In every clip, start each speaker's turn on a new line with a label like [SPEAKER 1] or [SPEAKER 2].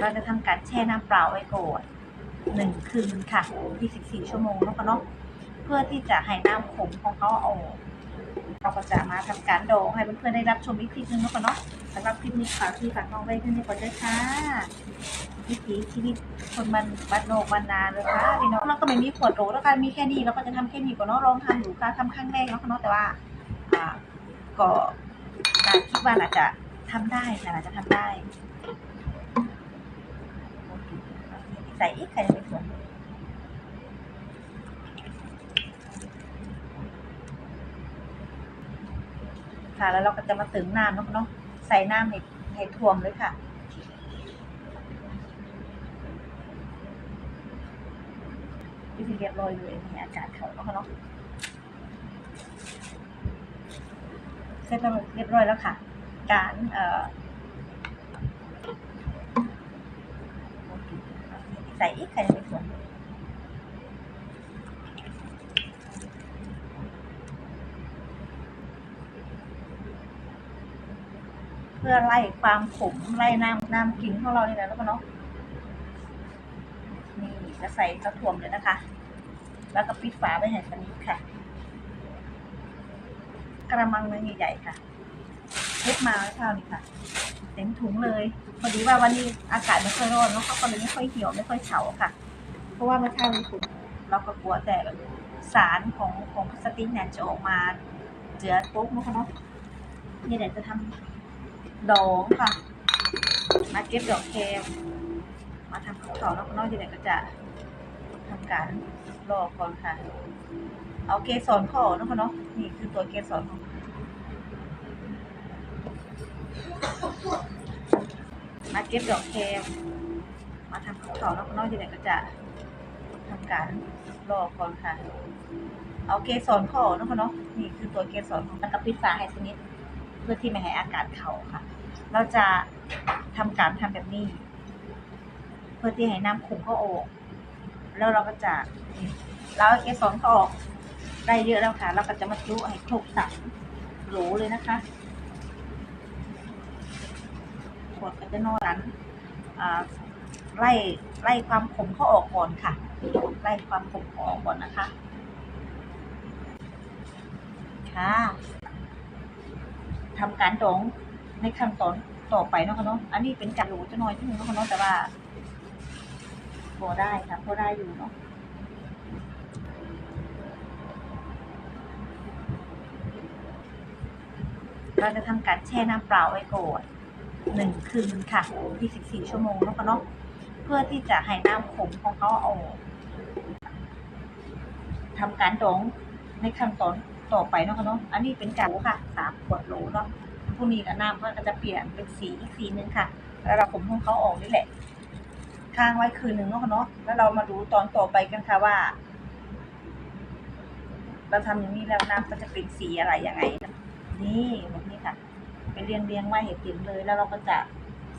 [SPEAKER 1] เราจะทำการแช่น้ำเปล่าไว้ก่อนหนึ่งคืนค่ะ24ชั่วโมงแล้วก็เนาะเพื่อที่จะให้น้ำขมของเขาออกเราก็จะมาทำการดองให้เพื่อนๆได้รับชมอีกคลิปนึงแล้วก็เนาะสำหรับคลิปนี้ฝากที่ฝากน้องไว้ขึ้นในก่อนด้วยค่ะวิถีชีวิตคนมันบ้านโนกบ้านนาเลยค่ะพี่น้องเราก็ไม่มีขวดโหลแล้วกันมีแค่นี้เราก็จะทำแค่นี้ก่อนเนาะลองทำดูค่ะทำครั้งแรกแล้วก็เนาะแต่ว่าอ่าก็การคิดว่าอาจจะทำได้ค่ะอาจจะทำได้ ใส่อีกใครจะไปสวนค่ะ แล้วเราก็จะมาตึงน้ำเนาะเนาะใส่น้ำให้ให้ท่วมเลยค่ะที่เรียบร้อยเลยมีอากาศเขาเนาะเนาะเสร็จเรียบร้อยแล้วค่ะ การเอ่อ ใส่อีกใครจะไปสวนเพื่อไล่ความขมไล่น้ำน้ำกินของเรานี่แหละแล้วก็เนาะนี่จะใส่กระถ่วมเลยนะคะ แล้วก็ปิดฝาไว้ให้สนิทค่ะ กระมังเนื้อใหญ่ๆค่ะ เล็กมาเช้านี้ค่ะ เต็มถุงเลยพอดีว่าวันนี้อากาศไม่ค่อยร้อนแล้วเขาก็เลยไม่ค่อยเหี่ยวไม่ค่อยเฉาค่ะ เพราะว่าเมื่อเช้านี้ถุงเราก็กลัวแต่สารของของพลาสติกเนี่ยจะออกมาเจือปุ๊บนะคะเนาะนี่เดี๋ยวจะทำดองค่ะ มาเก็บดอกแคมมาทำข้าวเขาแล้วก็นอกจากนั้ก็จะทำการรอก่อนค่ะ เอาเกสรข้อนะคะเนาะนี่คือตัวเกสรของ มาเก็บดอกแคมมาทำข้าวเขาแล้วก็นอกจากนั้นก็จะทำการรอก่อนค่ะ เอาเกสรข้อนะคะเนาะนี่คือตัวเกสรของแล้วก็ปิดฝาให้สนิทเพื่อที่ไม่ให้อากาศเข้าค่ะ เราจะทำการทำแบบนี้ เพื่อที่ให้น้ำขุ่นเขาออกแล้วเราก็จะเราเอาเกสรเขาออกได้เยอะแล้วค่ะ เราก็จะมาจุให้ครบสามโหลเลยนะคะ ขวดก็จะนอนนั้นไล่ไล่ความขมเขาออกก่อนค่ะ ไล่ความขมเขาออกก่อนนะคะ ค่ะทำการดองในขั้นตอนต่อไปเนาะค่ะเนาะอันนี้เป็นการรู้จะน้อยที่นึงเนาะค่ะเนาะแต่ว่าพอได้ค่ะพอได้อยู่เนาะเราจะทำการแช่น้ำเปล่าไว้ก่อน หนึ่งคืนค่ะ 24 ชั่วโมงแล้วก็เนาะเพื่อที่จะให้น้ำขมของเขาออกทำการดองในขั้นตอนต่อไปเนาะค่ะเนาะอันนี้เป็นกาค่ะสามขวดโหลเนาะพรุ่งนี้กับน้ำก็จะเปลี่ยนเป็นสีอีกสีหนึ่งค่ะ แล้วเราขมของเขาออกนี่แหละค้างไว้คืนหนึ่งเนาะค่ะเนาะแล้วเรามาดูตอนต่อไปกันค่ะว่า เราทำอย่างนี้แล้วน้ำก็จะเป็นสีอะไรยังไง นี่ แบบนี้ค่ะเป็นเรียงเรียงไว้เห็นติ่มเลย แล้วเราก็จะ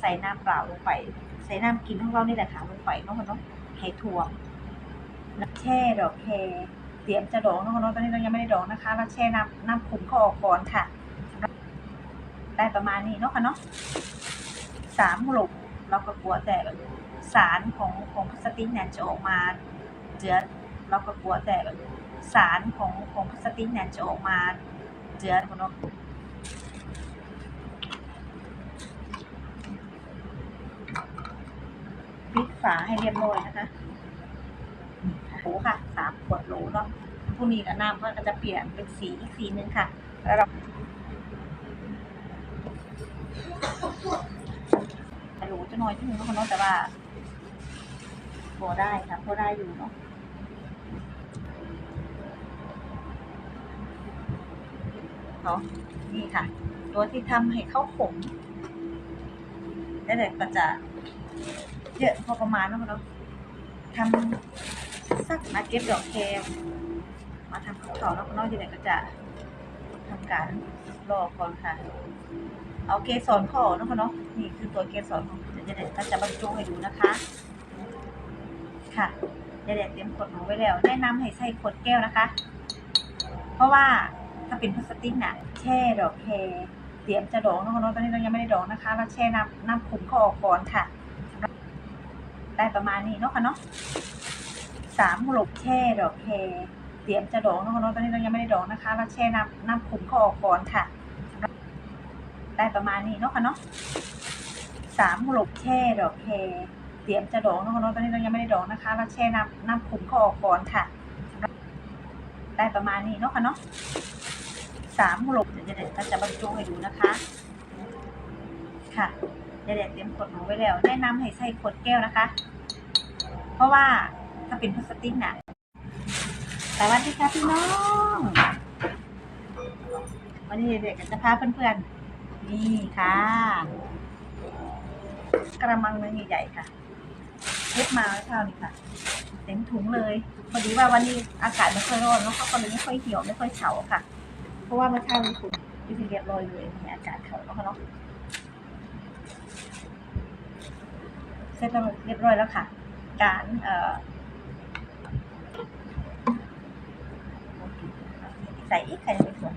[SPEAKER 1] ใส่น้ำเปล่าลงไป ใส่น้ำกินของเรานี่แหละค่ะลงไปเนาะค่ะเนาะให้ถ่วงแล้วแช่ดอกแครเตรียมจะดองเนาะค่ะเนาะตอนนี้เรายังไม่ได้ดองนะคะ เราแช่น้ำน้ำขุ่นเขาออกก่อนค่ะ ได้ประมาณนี้เนาะค่ะเนาะสามหลบเราก็กลัวแต่สารของของพลาสติกเนี่ยจะออกมาเจือเราก็กลัวแต่สารของของพลาสติกเนี่ยจะออกมาเจือเนาะปิดฝาให้เรียบร้อยนะคะโหค่ะสามขวดโหลเนาะพรุ่งนี้กับน้ำก็จะเปลี่ยนเป็นสีอีกสีหนึ่งค่ะ แล้วเราโหลจะน้อยที่นึงเนาะแต่ว่าพอได้ค่ะพอได้อยู่เนาะเนาะนี่ค่ะ ตัวที่ทำให้เข้าขมแล้วเดี๋ยก็จะ เยอะพอประมาณแล้วเนาะทำสักมาเก็บดอกแคมมาทำข้าวเขาแล้วก็นอกจากนั้นก็จะทำการรอก่อนค่ะ เอาเกสรข้อนะค่ะเนาะนี่คือตัวเกสรของเดี๋ยวเด็ดก็จะบรรจุให้ดูนะคะ ค่ะเดี๋ยวเด็ดเตรียมขวดหนูไว้แล้ว แนะนำให้ใส่ขวดแก้วนะคะ เพราะว่าถ้าเป็นพลาสติกน่ะแช่ดอกแครเตรียมจะดองนะคะเนาะตอนนี้เรายังไม่ได้ดองนะคะ เราแช่น้ำน้ำขุ่นเขาออกก่อนค่ะ ได้ประมาณนี้เนาะค่ะเนาะสามหลบแช่ดอกแครเตรียมจะดองเนาะค่ะเนาะตอนนี้เรายังไม่ได้ดองนะคะ เราแช่น้ำน้ำขุ่นเขาออกก่อนค่ะ ได้ประมาณนี้เนาะค่ะเนาะสามหลบแช่ดอกแครเตรียมจะดองเนาะค่ะเนาะตอนนี้เรายังไม่ได้ดองนะคะ เราแช่น้ำน้ำขุ่นเขาออกก่อนค่ะ ได้ประมาณนี้เนาะค่ะเนาะสามหลบเดี๋ยวเด็กก็จะบรรจุให้ดูนะคะ ค่ะ เด็กๆเตรียมขวดหนูไว้แล้ว แนะนำให้ใส่ขวดแก้วนะคะ เพราะว่าถ้าเป็นพลาสติกน่ะสวัสดีค่ะพี่น้อง วันนี้เด็กๆจะพาเพื่อนๆ นี่ค่ะ กระมังนื้อใหญ่ๆค่ะเล็บมาเช้านี้ค่ะ เต็มถุงเลยพอดีว่าวันนี้อากาศไม่ค่อยร้อนแล้วเขาก็เลยไม่ค่อยเหี่ยวไม่ค่อยเฉาค่ะ เพราะว่าเมื่อเช้ามีถุงที่เรียบร้อยเลยมีอากาศเขาแล้วค่ะเนาะ เสร็จเรียบร้อยแล้วค่ะ การเออใส่อีกใครจะไปสวน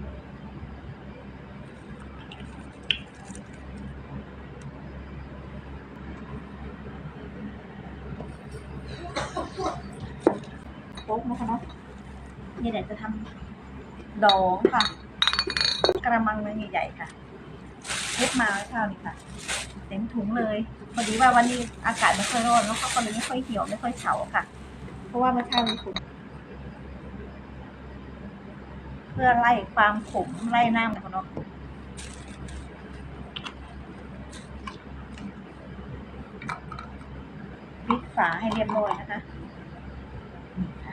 [SPEAKER 1] โป๊กนะคะเนาะนี่เดี๋ยวจะทำดองค่ะ กระมังนื้อใหญ่ๆค่ะเล็บมาเมื่อเช้านี้ค่ะ ต็มถุงเลยพอดีว่าวันนี้อากาศไม่ค่อยร้อนแล้วเขาก็เลยไม่ค่อยเหี่ยวไม่ค่อยเฉาค่ะ เพราะว่าเมื่อเช้ามีถุงเพื่อไล่ความขมไล่น้ำของเนาะปิดฝาให้เรียบร้อยนะคะ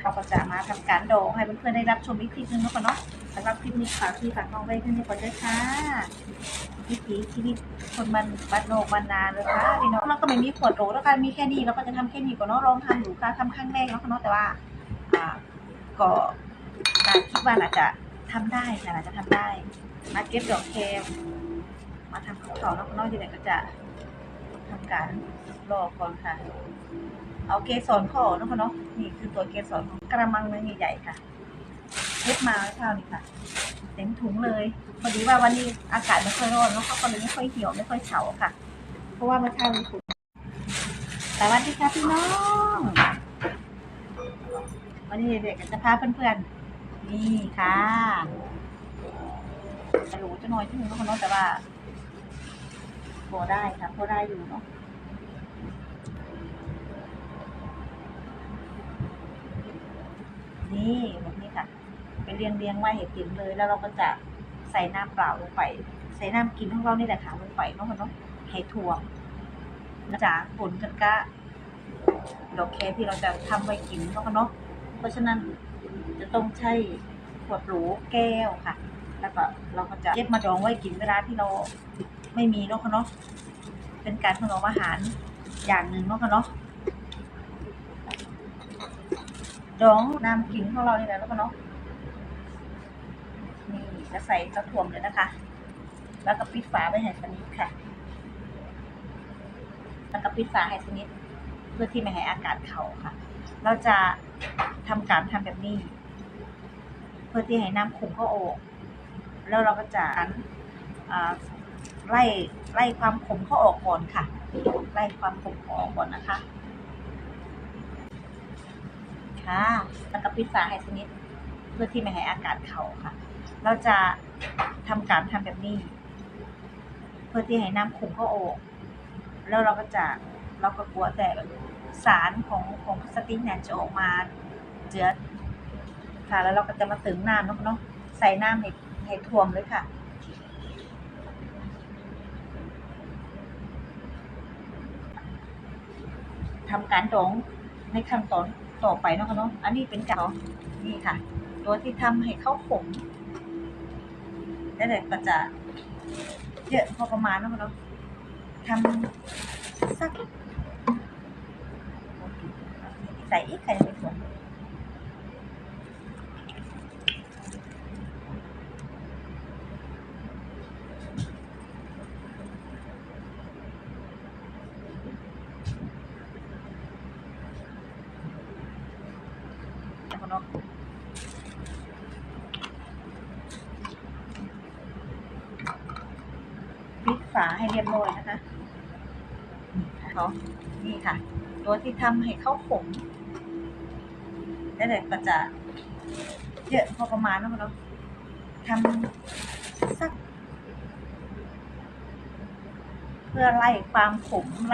[SPEAKER 1] เราก็จะมาทำการดองให้เพื่อนๆได้รับชมอีกคลิปนึงแล้วกันเนาะสำหรับคลิปนี้ฝากที่ฝากน้องไว้ที่นี่ก่อนด้วยค่ะวิถีชีวิต คนมันบ้านโนกบ้านนาเลยค่ะพี่น้องเราก็ไม่มีขวดโหลแล้วกันมีแค่นี้เราก็จะทำแค่นี้ก่อนเนาะลองทำดูค่ะทำครั้งแรกแล้วค่ะเนาะแต่ว่าอ่าก็การคิดว่าอาจจะทำได้ค่ะอาจจะทำได้ มาเก็บดอกแคมมาทำข้าวเขาแล้วเนาะทีไหนก็จะทำการรอก่อนค่ะ เอาเกสรข้อเนาะค่ะเนาะนี่คือตัวเกสรของกระมังเนื้อใหญ่ๆค่ะ เล็บมาเมื่อเช้านี้ค่ะเต็มถุงเลยพอดีว่าวันนี้อากาศไม่ค่อยร้อนแล้วเขาก็เลยไม่ค่อยเหี่ยวไม่ค่อยเฉาค่ะ เพราะว่าเมื่อเช้ามีถุงสวัสดีค่ะพี่น้อง วันนี้เด็กๆจะพาเพื่อนๆนี่ค่ะจะรู้จะน้อยที่หนึงเนาะแต่ว่าพอได้ค่ะพอได้อยู่เนาะนี่ เรียงเรียงไว้เห็นติ่มเลย แล้วเราก็จะใส่น้ำเปล่าลงไป ใส่น้ำกินของเรานี่แหละค่ะลงไปเนาะมันเนาะให้ถ่วงนะจ๊ะผลกันก็ดอกแคที่เราจะทำไว้กินเนาะเนาะ เพราะฉะนั้นจะต้องใช้ขวดโหลแก้วค่ะ แล้วก็เราก็จะเก็บมาดองไว้กินเวลาที่เราไม่มีเนาะเนาะ เป็นการถนอมอาหารอย่างหนึ่งเนาะเนาะดองน้ำกินของเราเนี่ยแหละเนาะเนาะ จะใส่กระถ่วมเลยนะคะ แล้วก็ปิดฝาไว้ให้สนิทค่ะ แล้วก็ปิดฝาให้สนิทเพื่อที่ไม่ให้อากาศเข้าค่ะ เราจะทำการทำแบบนี้ เพื่อที่ให้น้ำขุ่นเข้าออก แล้วเราก็จะไล่ไล่ความขมเข้าออกก่อนค่ะ ไล่ความขมออกก่อนนะคะ ค่ะ แล้วก็ปิดฝาให้สนิทเพื่อที่ไม่ให้อากาศเข้าค่ะ เราจะทำการทำแบบนี้ เพื่อที่ให้น้ำขุ่นเข้าออก แล้วเราก็จะเราก็กลัวแต่สารของของสติกเนี่ยจะออกมาเจือค่ะ แล้วเราก็จะมาตึงน้ำเนาะเนาะใส่น้ำให้ให้ท่วมเลยค่ะทำการดองในขั้นตอนต่อไปเนาะคะเนาะ อันนี้เป็นการนี่ค่ะ ตัวที่ทำให้เข้าขม แล้วเดี๋ยวก็จะเยอะพอประมาณแล้วเนาะทำสักใส่อีกใครไปสวนแล้วก็เนาะ ปิด ฝาให้เรียบร้อยนะคะนี่ค่ะเขานี่ค่ะ ตัวที่ทำให้เขาขมแล้วเดี๋ยวก็จะเยอะพอประมาณนะมันเนาะทำสัก เพื่อไล่ความขมไล่